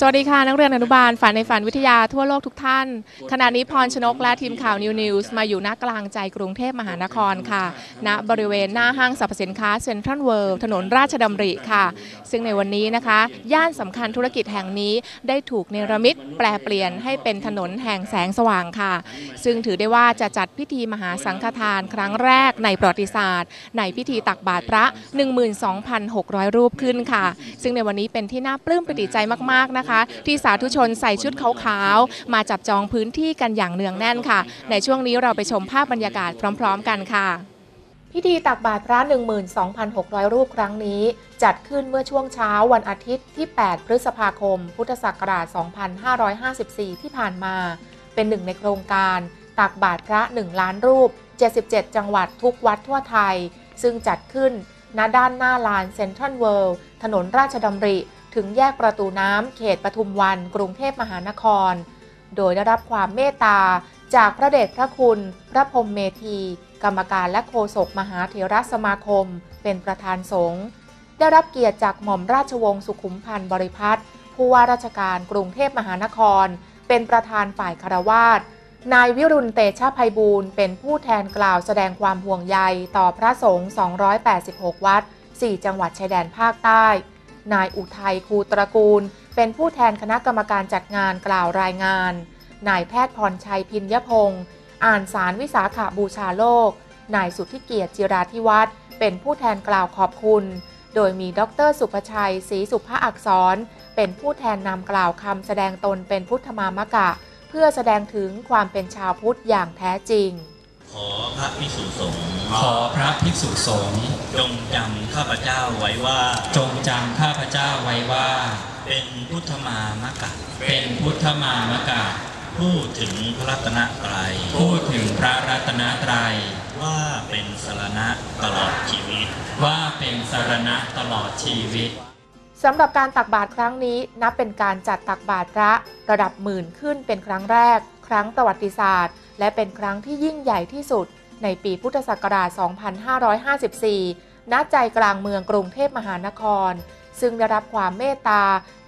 สวัสดีค่ะ นักเรียนอนุบาลฝันในฝันวิทยาทั่วโลกทุกท่าน ขณะนี้พรชนกและทีมข่าวนิวนิวส์มาอยู่ณกลางใจกรุงเทพมหานครค่ะ ณบริเวณหน้าห้างสรรพสินค้าเซ็นทรัลเวิลด์ถนนราชดำริค่ะ ซึ่งในวันนี้นะคะ ย่านสำคัญธุรกิจแห่งนี้ได้ถูกเนรมิตแปลเปลี่ยนให้เป็นถนนแห่งแสงสว่างค่ะ ซึ่งถือได้ว่าจะจัดพิธีมหาสังฆทานครั้งแรกในประวัติศาสตร์ ในพิธีตักบาตรพระ 12,600 รูปขึ้นค่ะ ซึ่งในวันนี้เป็นที่น่าปลื้มปิติใจมากๆนะคะที่สาธุชนใส่ชุดขาวๆ มาจับจองพื้นที่กันอย่างเนืองแน่นค่ะ ในช่วงนี้เราไปชมภาพบรรยากาศพร้อม ๆ กันค่ะ พิธีตักบาตรพระ 12,600 รูปครั้งนี้ จัดขึ้นเมื่อช่วงเช้าวันอาทิตย์ที่ 8 พฤษภาคม พุทธศักราช 2554 ที่ผ่านมา เป็นหนึ่งในโครงการ ตักบาตรพระ 1 ล้านรูป 77 จังหวัดทุกวัดทั่วไทย ซึ่งจัดขึ้นณด้านหน้าลานเซ็นทรัลเวิลด์ถนนราชดำริ ถึงแยกประตูน้ำเขตปทุมวันกรุงเทพมหานคร โดยได้รับความเมตตาจากพระเดชพระคุณ พระพรมเมธี กรรมการและโฆษกมหาเถรสมาคม เป็นประธานสงฆ์ได้รับเกียรติจากหม่อมราชวงศ์สุขุมพันธ์บริพัตรผู้ว่าราชการกรุงเทพมหานคร เป็นประธานฝ่ายคารวาสนายวิรุณเตชะภัยบูรณ์เป็นผู้แทนกล่าวแสดงความห่วงใยต่อพระสงฆ์286 วัด 4 จังหวัดชายแดนภาคใต้ นายอุทัยคูตระกูล เป็นผู้แทนคณะกรรมการจัดงานกล่าวรายงาน นายแพทย์พรชัยพินยพงศ์อ่านสารวิสาขาบูชาโลก นายสุทธิเกียรติจิราธิวัฒน์เป็นผู้แทนกล่าวขอบคุณ โดยมีดรสุภชัยศรีสุภาอักษร เป็นผู้แทนนำกล่าวคำแสดงตนเป็นพุทธมามกะ เพื่อแสดงถึงความเป็นชาวพุทธอย่างแท้จริง ขอพระภิกษุสงฆ์ขอพระภิกษุสงฆ์จงจำข้าพเจ้าไว้ว่า จงจำข้าพเจ้าไว้ว่า เป็นพุทธมามกะเป็นพุทธมามกะพูดถึงพระรัตนตรัยพูดถึงพระรัตนตรัยว่าเป็นสรณะตลอดชีวิต ว่าเป็นสรณะตลอดชีวิตสำหรับการตักบาตรครั้งนี้นับเป็นการจัดตักบาตรพระระดับหมื่นขึ้นเป็นครั้งแรก ครั้งประวัติศาสตร์ และเป็นครั้งที่ยิ่งใหญ่ที่สุด ในปีพุทธศักราช 2554 ณ ใจกลางเมืองกรุงเทพมหานคร ซึ่งได้รับความเมตตา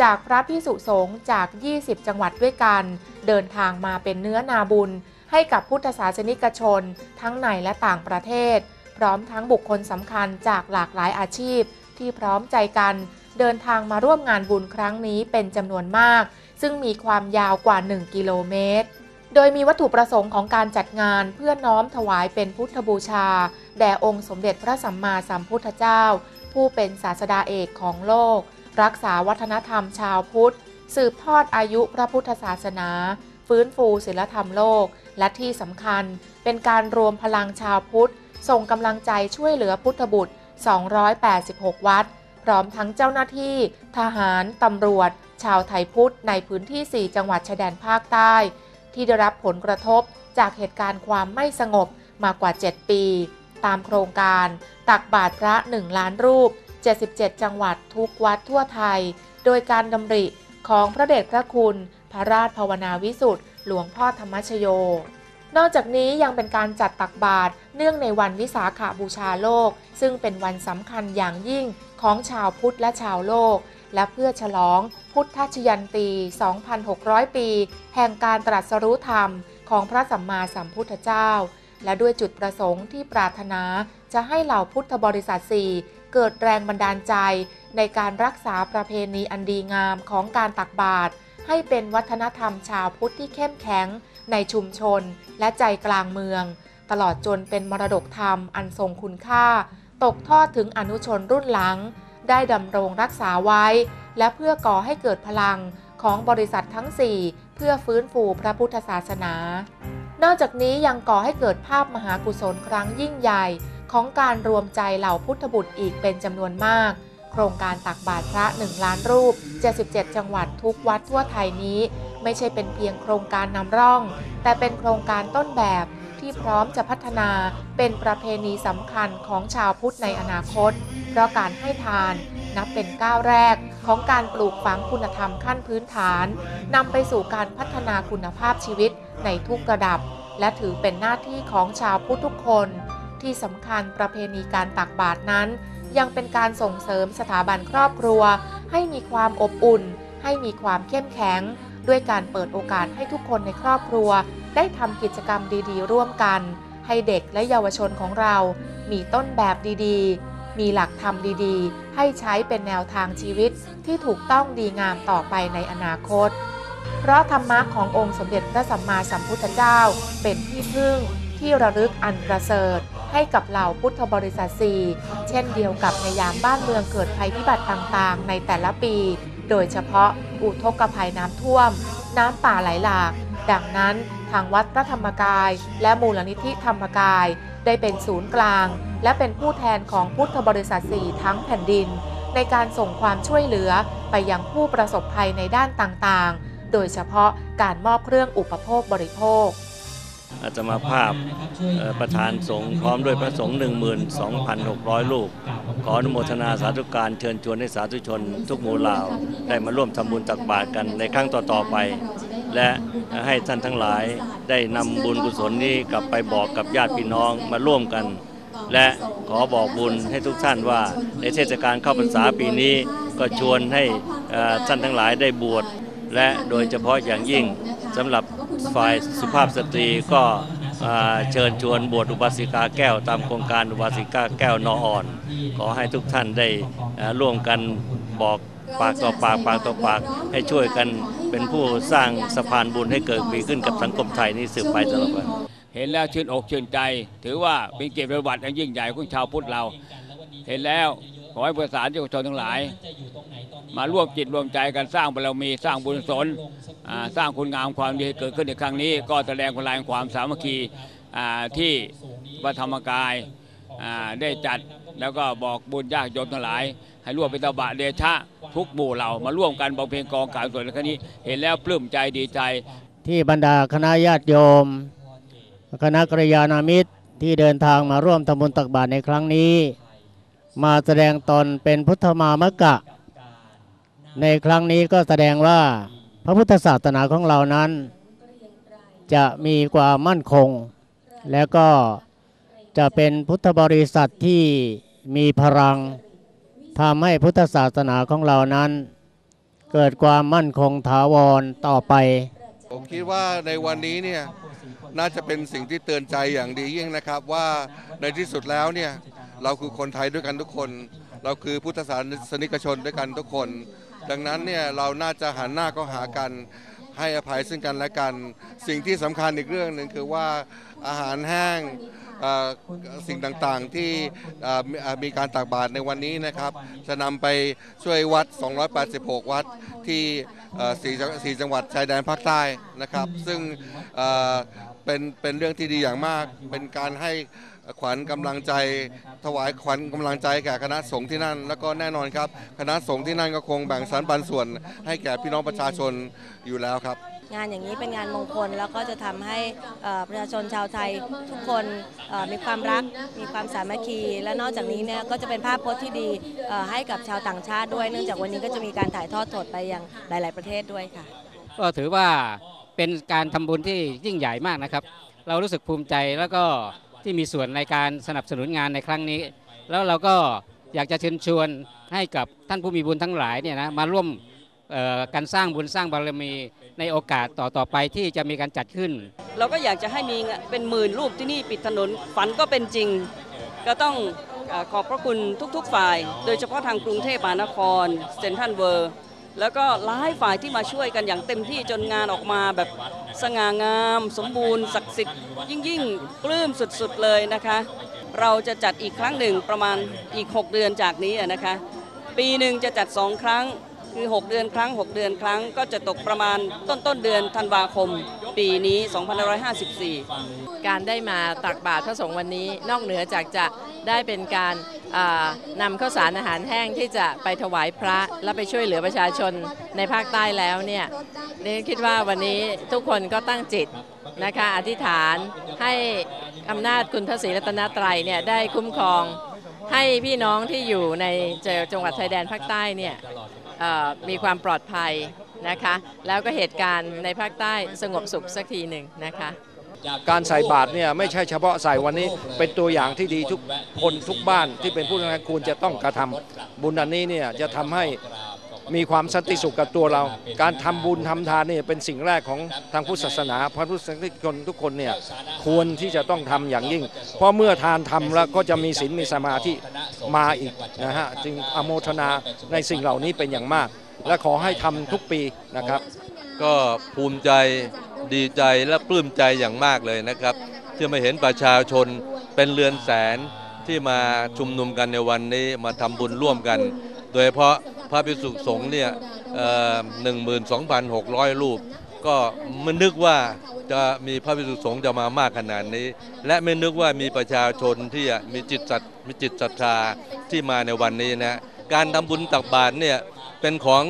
จากพระพิสุสงฆ์จาก 20 จังหวัดด้วยกัน เดินทางมาเป็นเนื้อนาบุญ ให้กับพุทธศาสนิกชน ทั้งในและต่างประเทศ พร้อมทั้งบุคคลสำคัญจากหลากหลายอาชีพ ที่พร้อมใจกันเดินทางมาร่วมงานบุญครั้งนี้เป็นจำนวนมาก ซึ่งมีความยาวกว่า 1 กิโลเมตร โดยมีวัตถุประสงค์ของการจัดงานเพื่อน้อมถวายเป็นพุทธบูชา แด่องค์สมเด็จพระสัมมาสัมพุทธเจ้า ผู้เป็นศาสดาเอกของโลก รักษาวัฒนธรรมชาวพุทธ สืบทอดอายุพระพุทธศาสนา ฟื้นฟูศิลธรรมโลก และที่สำคัญเป็นการรวมพลังชาวพุทธ ส่งกำลังใจช่วยเหลือพุทธบุตร 286 วัด พร้อมทั้งเจ้าหน้าที่ ทหาร ตำรวจ ชาวไทยพุทธในพื้นที่ 4 จังหวัดชายแดนภาคใต้ ที่ได้รับผลกระทบจากเหตุการณ์ความไม่สงบมากว่า 7 ปี ตามโครงการ ตักบาตรพระ 1 ล้านรูป 77 จังหวัดทุกวัดทั่วไทย โดยการดำริของพระเดชพระคุณ พระราชภาวนาวิสุทธ์หลวงพ่อธรรมชโย นอกจากนี้ยังเป็นการจัดตักบาตรเนื่องในวันวิสาขาบูชาโลก ซึ่งเป็นวันสำคัญอย่างยิ่งของชาวพุทธและชาวโลก และเพื่อฉลองพุทธชยันตี 2,600 ปี แห่งการตรัสรู้ธรรมของพระสัมมาสัมพุทธเจ้า และด้วยจุดประสงค์ที่ปรารถนาจะให้เหล่าพุทธบริษัทสี่เกิดแรงบันดาลใจ ในการรักษาประเพณีอันดีงามของการตักบาตรให้เป็นวัฒนธรรมชาวพุทธที่เข้มแข็ง ในชุมชนและใจกลางเมือง ตลอดจนเป็นมรดกธรรมอันทรงคุณค่า ตกทอดถึงอนุชนรุ่นหลัง ได้ดำรงรักษาไว้ และเพื่อก่อให้เกิดพลังของบริษัททั้ง 4 เพื่อฟื้นฟูพระพุทธศาสนา นอกจากนี้ยังก่อให้เกิดภาพมหากุศลครั้งยิ่งใหญ่ของการรวมใจเหล่าพุทธบุตรอีกเป็นจำนวนมาก โครงการตักบาตรพระ 1 ล้านรูป 77 จังหวัดทุกวัดทั่วไทยนี้ ไม่ใช่เป็นเพียงโครงการนำร่อง แต่เป็นโครงการต้นแบบที่พร้อมจะพัฒนาเป็นประเพณีสำคัญของชาวพุทธในอนาคต เพราะการให้ทานนับเป็นก้าวแรกของการปลูกฝังคุณธรรมขั้นพื้นฐานนำไปสู่การพัฒนาคุณภาพชีวิตในทุกระดับ และถือเป็นหน้าที่ของชาวพุทธทุกคน ที่สำคัญประเพณีการตักบาตรนั้น ยังเป็นการส่งเสริมสถาบันครอบครัว ให้มีความอบอุ่น ให้มีความเข้มแข็ง ด้วยการเปิดโอกาสให้ทุกคนในครอบครัว ได้ทำกิจกรรมดีๆ ร่วมกัน ให้เด็กและเยาวชนของเรา มีต้นแบบดีๆ มีหลักธรรมดีๆ ให้ใช้เป็นแนวทางชีวิตที่ถูกต้องดีงามต่อไปในอนาคต เพราะธรรมะขององค์สมเด็จพระสัมมาสัมพุทธเจ้าเป็นที่พึ่งที่ระลึกอันประเสริฐให้กับเหล่าพุทธบริษัทสี่เช่นเดียวกับในยามบ้านเมืองเกิดภัยพิบัติต่างๆ ในแต่ละปี โดยเฉพาะอุทกภัยน้ำท่วม น้ำป่าไหลหลาก ดังนั้นทางวัดพระธรรมกาย และมูลนิธิธรรมกาย ได้เป็นศูนย์กลาง และเป็นผู้แทนของพุทธบริษัทสี่ทั้งแผ่นดิน ในการส่งความช่วยเหลือไปยังผู้ประสบภัยในด้านต่างๆ โดยเฉพาะการมอบเครื่องอุปโภคบริโภคอาตมาภาพเอ่อประธานสงฆ์พร้อมด้วยพระสงฆ์12,600 รูป ขออนุโมทนาสาธุการเชิญชวนให้สาธุชน ทุกหมู่เหล่าได้มาร่วมทำบุญตักบาตรกันในครั้งต่อ ๆ ไป และให้ท่านทั้งหลายได้นำบุญกุศลนี้กลับไปบอกกับญาติพี่น้องมาร่วมกัน และขอบอกบุญให้ทุกท่านว่าในเทศกาลเข้าพรรษาปีนี้ก็ชวนให้ท่านทั้งหลายได้บวชและโดยเฉพาะอย่างยิ่งสำหรับฝ่ายสุภาพสตรีก็เชิญชวนบวชอุบาสิกาแก้วตามโครงการอุบาสิกาแก้วนออ่อน ขอให้ทุกท่านได้ร่วมกันบอกปากต่อปากปากต่อปากให้ช่วยกัน เป็นผู้สร้างสะพานบุญให้เกิดมีขึ้นกับสังคมไทยนี้สืบไปตลอดไปเห็นแล้วชื่นอกชื่นใจ ถือว่าเป็นเกียรติประวัติอันยิ่งใหญ่ของชาวพุทธเรา เห็นแล้วขอให้ประสานเจ้าชนทั้งหลาย มาร่วมจิตร่วมใจกันสร้างบารมีสร้างบุญกุศลอ่าสร้างคุณงามความดีให้เกิดขึ้นในครั้งนี้ ก็แสดงพลังความสามัคคีที่วัดธรรมกายได้จัดแล้วก็บอกบุญญาติโยมทั้งหลาย ให้ร่วมเป็นตบะเดชะทุกหมู่เหล่ามาร่วมกันบำเพ็ญกองการส่วนในครั้งนี้ เห็นแล้วปลื้มใจดีใจ ที่บรรดาคณะญาติโยม คณะกัลยาณมิตรที่เดินทางมาร่วมทำบุญตักบาตรในครั้งนี้ มาแสดงตนเป็นพุทธมามกะ ในครั้งนี้ก็แสดงว่าพระพุทธศาสนาของเรานั้น จะมีความมั่นคง และก็จะเป็นพุทธบริษัทที่มีพลัง ทำให้พุทธศาสนาของเรานั้น เกิดความมั่นคงถาวรต่อไป ผมคิดว่าในวันนี้เนี่ยน่าจะเป็นสิ่งที่เตือนใจอย่างดียิ่งนะครับว่าในที่สุดแล้วเนี่ยเราคือคนไทยด้วยกันทุกคน เราคือพุทธศาสนิกชนด้วยกันทุกคน ดังนั้นเนี่ยเราน่าจะหันหน้าก็หากันให้อภัยซึ่งกันและกัน สิ่งที่สำคัญอีกเรื่องหนึ่งคือว่าอาหารแห้ง สิ่งต่างๆที่มีการตักบาตรในวันนี้นะครับ จะนำไปช่วยวัด 286 วัดที่สี่สี่จังหวัดชายแดนภาคใต้นะครับ ซึ่งเป็นเป็นเรื่องที่ดีอย่างมากเป็นการให้ ขวัญกำลังใจ ถวายขวัญกำลังใจแก่คณะสงฆ์ที่นั่น แล้วก็แน่นอนครับ คณะสงฆ์ที่นั่นก็คงแบ่งสรรปันส่วนให้แก่พี่น้องประชาชนอยู่แล้วครับ งานอย่างนี้เป็นงานมงคลแล้วก็จะทำให้เอ่อประชาชนชาวไทยทุกคนเอ่อมีความรัก มีความสามัคคี และนอกจากนี้เนี่ยก็จะเป็นภาพพจน์ที่ดีเอ่อให้กับชาวต่างชาติด้วย เนื่องจากวันนี้ก็จะมีการถ่ายทอดสดไปยังหลาย ๆ ประเทศด้วยค่ะ ก็ถือว่าเป็นการทำบุญที่ยิ่งใหญ่มากนะครับ เรารู้สึกภูมิใจแล้วก็ ที่มีส่วนในการสนับสนุนงานในครั้งนี้ แล้วเราก็อยากจะเชิญชวนให้กับท่านผู้มีบุญทั้งหลายเนี่ยนะมาร่วมการสร้างบุญสร้างบารมีในโอกาสต่อๆไปที่จะมีการจัดขึ้น เราก็อยากจะให้มีเป็นหมื่นรูปที่นี่ปิดถนนฝันก็เป็นจริง ก็ต้องอขอบพระคุณทุก ๆ ฝ่าย โดยเฉพาะทางกรุงเทพมหานครเซนทรัลเวิร์ แล้วก็หลายฝ่ายที่มาช่วยกันอย่างเต็มที่จนงานออกมาแบบ สง่างาม สมบูรณ์ศักดิ์สิทธิ์ยิ่งยิ่งปลื้มสุดๆเลยนะคะ เราจะจัดอีกครั้งหนึ่งประมาณอีก 6 เดือนจากนี้นะคะ ปีหนึ่งจะจัด 2 ครั้งคือ 6 เดือนครั้ง 6 เดือนครั้ง ก็จะตกประมาณต้นต้นเดือนธันวาคม ปีนี้ 2554 การได้มาตักบาตรพระสงฆ์วันนี้ นอกเหนือจากจะได้เป็นการ นำข้าวสารอาหารแห้งที่จะไปถวายพระและไปช่วยเหลือประชาชนในภาคใต้แล้วเนี่ยนี่คิดว่าวันนี้ทุกคนก็ตั้งจิตนะคะอธิษฐานให้อำนาจคุณพระศรีรัตนตรัยเนี่ยได้คุ้มครองให้พี่น้องที่อยู่ในจังหวัดชายแดนภาคใต้เนี่ยมีความปลอดภัยนะคะ แล้วก็เหตุการณ์ในภาคใต้สงบสุขสักทีหนึ่งนะคะ การใส่บาตรเนี่ยไม่ใช่เฉพาะใส่วันนี้ เป็นตัวอย่างที่ดีทุกคนทุกบ้านที่เป็นผู้ทำงานควรจะต้องกระทำบุญอันนี้เนี่ยจะทำให้มีความสันติสุขกับตัวเรา การทำบุญทำทานเนี่ยเป็นสิ่งแรกของทางพุทธศาสนาพระพุทธศาสนิกชนทุกคนเนี่ยควรที่จะต้องทำอย่างยิ่ง เพราะเมื่อทานทำแล้วก็จะมีศีลมีสมาธิมาอีกนะฮะจึงอโมทนาในสิ่งเหล่านี้เป็นอย่างมาก และขอให้ทำทุกปีนะครับ ก็ภูมิใจ ดีใจและปลื้มใจอย่างมากเลยนะครับ ที่มาเห็นประชาชนเป็นเรือนแสนที่มาชุมนุมกันในวันนี้มาทำบุญร่วมกัน โดยเฉพาะพระภิกษุสงฆ์เนี่ยหนึ่งหมื่นสองพันหกร้อยรูป ก็ไม่นึกว่าจะมีพระภิกษุสงฆ์จะมามากขนาดนี้ และไม่นึกว่ามีประชาชนที่มีจิตศรัทมีจิตศรัทธาที่มาในวันนี้นะการทำบุญตักบาตรเนี่ยเป็นของ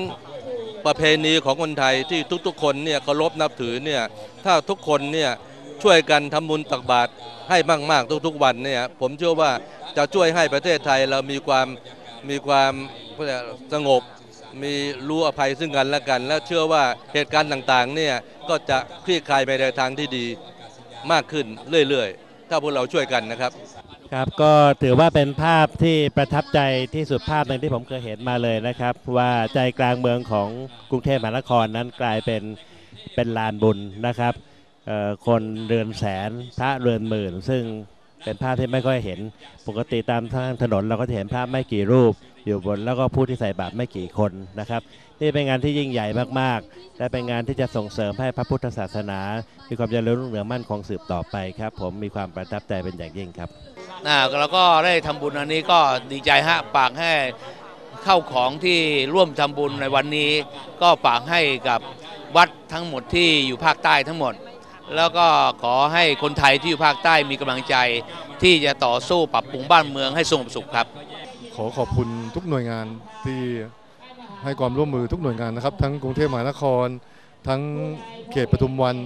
ประเพณีของคนไทยที่ทุกๆ คนเนี่ยเคารพนับถือเนี่ยถ้าทุกคนเนี่ยช่วยกันทำบุญตักบาตรให้มาก ๆ ทุกๆ วันเนี่ยผมเชื่อว่าจะช่วยให้ประเทศไทยเรามีความมีความสงบ มีรู้อภัยซึ่งกันและกัน และเชื่อว่าเหตุการณ์ต่างๆเนี่ยก็จะคลี่คลายไปในทางที่ดีมากขึ้นเรื่อยๆ ถ้าพวกเราช่วยกันนะครับ ครับก็ถือว่าเป็นภาพที่ประทับใจที่สุดภาพหนึ่งที่ผมเคยเห็นมาเลยนะครับ ว่าใจกลางเมืองของกรุงเทพมหานครนั้นกลายเป็นเป็นลานบุญนะครับคนเรือนแสนพระเรือนหมื่น ซึ่งเป็นภาพที่ไม่ค่อยเห็นปกติตามทางถนนเราก็จะเห็นภาพไม่กี่รูป อยู่บนแล้วก็ผู้ที่ใส่บาตรไม่กี่คนนะครับ นี่เป็นงานที่ยิ่งใหญ่มากๆ และเป็นงานที่จะส่งเสริมให้พระพุทธศาสนา มีความเจริญรุ่งเรืองมั่นคงสืบต่อไปครับ ผมมีความประทับใจเป็นอย่างยิ่งครับนะแล้วก็ได้ทำบุญอันนี้ก็ดีใจฮะปากให้เข้าของที่ร่วมทำบุญในวันนี้ ก็ปากให้กับวัดทั้งหมดที่อยู่ภาคใต้ทั้งหมด แล้วก็ขอให้คนไทยที่อยู่ภาคใต้มีกำลังใจ ที่จะต่อสู้ปรับปรุงบ้านเมืองให้สงบสุขครับ ขอขอบคุณทุกหน่วยงานที่ให้ความร่วมมือทุกหน่วยงานนะครับ ทั้งกรุงเทพมหานคร ทั้งเขตปทุมวัน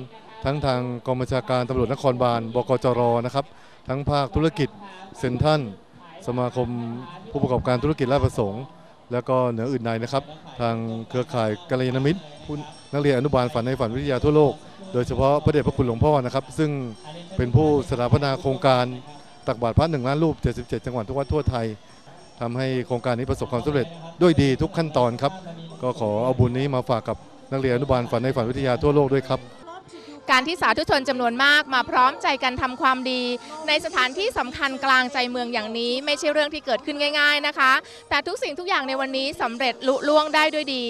ทั้งทางกองบัญชาการตำรวจนครบาลบกจรนะครับ ทั้งภาคธุรกิจเซ็นทันสมาคมผู้ประกอบการธุรกิจราชประสงค์ แล้วก็เหนืออื่นใดนะครับ ทางเครือข่ายกัลยาณมิตรนักเรียนอนุบาลฝันในฝันวิทยาทั่วโลก โดยเฉพาะพระเดชพระคุณหลวงพ่อนะครับ ซึ่งเป็นผู้สถาปนาโครงการตักบาตรพระหนึ่งล้านรูป 77 จังหวัดทุกวัดทั่วไทย ทำให้โครงการนี้ประสบความสำเร็จด้วยดีทุกขั้นตอนครับ ก็ขอเอาบุญนี้มาฝากกับนักเรียนอนุบาลฝันในฝันวิทยาทั่วโลกด้วยครับการที่สาธุชนจำนวนมากมาพร้อมใจกันทำความดี ในสถานที่สำคัญกลางใจเมืองอย่างนี้ ไม่ใช่เรื่องที่เกิดขึ้นง่าย ๆนะคะ แต่ทุกสิ่งทุกอย่างในวันนี้สำเร็จลุล่วงได้ด้วยดี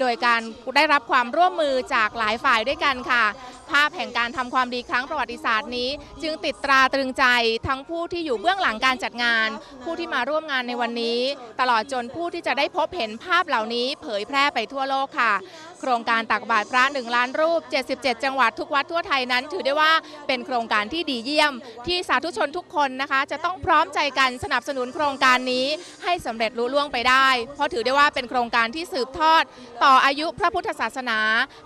โดยการได้รับความร่วมมือจากหลายฝ่ายด้วยกันค่ะ ภาพแห่งการทำความดีครั้งประวัติศาสตร์นี้ จึงติดตราตรึงใจทั้งผู้ที่อยู่เบื้องหลังการจัดงาน ผู้ที่มาร่วมงานในวันนี้ ตลอดจนผู้ที่จะได้พบเห็นภาพเหล่านี้ เผยแพร่ไปทั่วโลกค่ะ โครงการตักบาตรพระ1ล้านรูป 77 จังหวัดทุกวัดทั่วไทยนั้น ถือได้ว่าเป็นโครงการที่ดีเยี่ยม ที่สาธุชนทุกคนนะคะ จะต้องพร้อมใจกันสนับสนุนโครงการนี้ให้สำเร็จลุล่วงไปได้ เพราะถือได้ว่าเป็นโครงการที่สืบทอด ต่ออายุพระพุทธศาสนา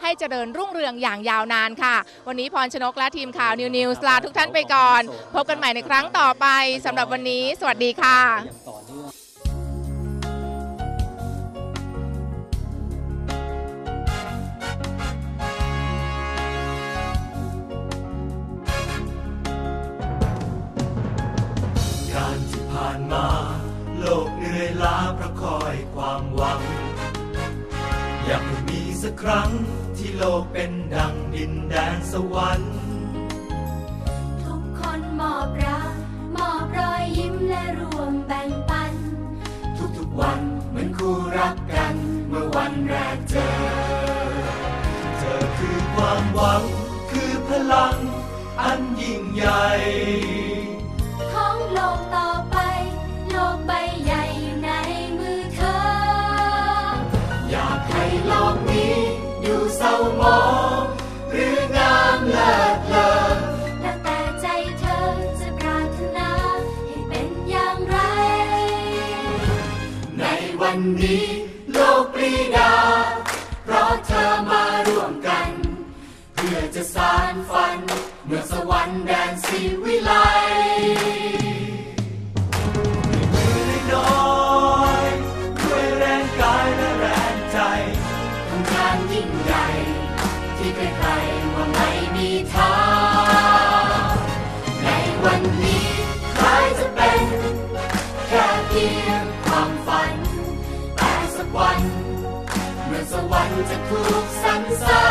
ให้เจริญรุ่งเรืองอย่างยาวนานค่ะวันนี้พรชนกและทีมข่าวนิวนิวส์ลาทุกท่านไปก่อน พบกันใหม่ในครั้งต่อไปสำหรับวันนี้ สวัสดีค่ะอยากให้มีสักครั้งที่โลกเป็นดัง ดินแดนสวรรค์ ทุกคนมอบรักมอบรอยยิ้มและรวมแบ่งปัน ทุกๆวันเหมือนคู่รักกัน เมื่อวันแรกเจอ เธอคือความหวังคือพลังอันยิ่งใหญ่ วันนี้ โลกปรีดา เพราะเธอมาร่วมกัน เพื่อจะสานฝัน เมื่อสวรรค์แดนสีวิไลมือน้อยด้วยแรงกายและแรงใจทำงานยิ่งใหญ่ ที่ใครๆว่าไม่มีทางในวันนี้ จะถูกสรรสร้า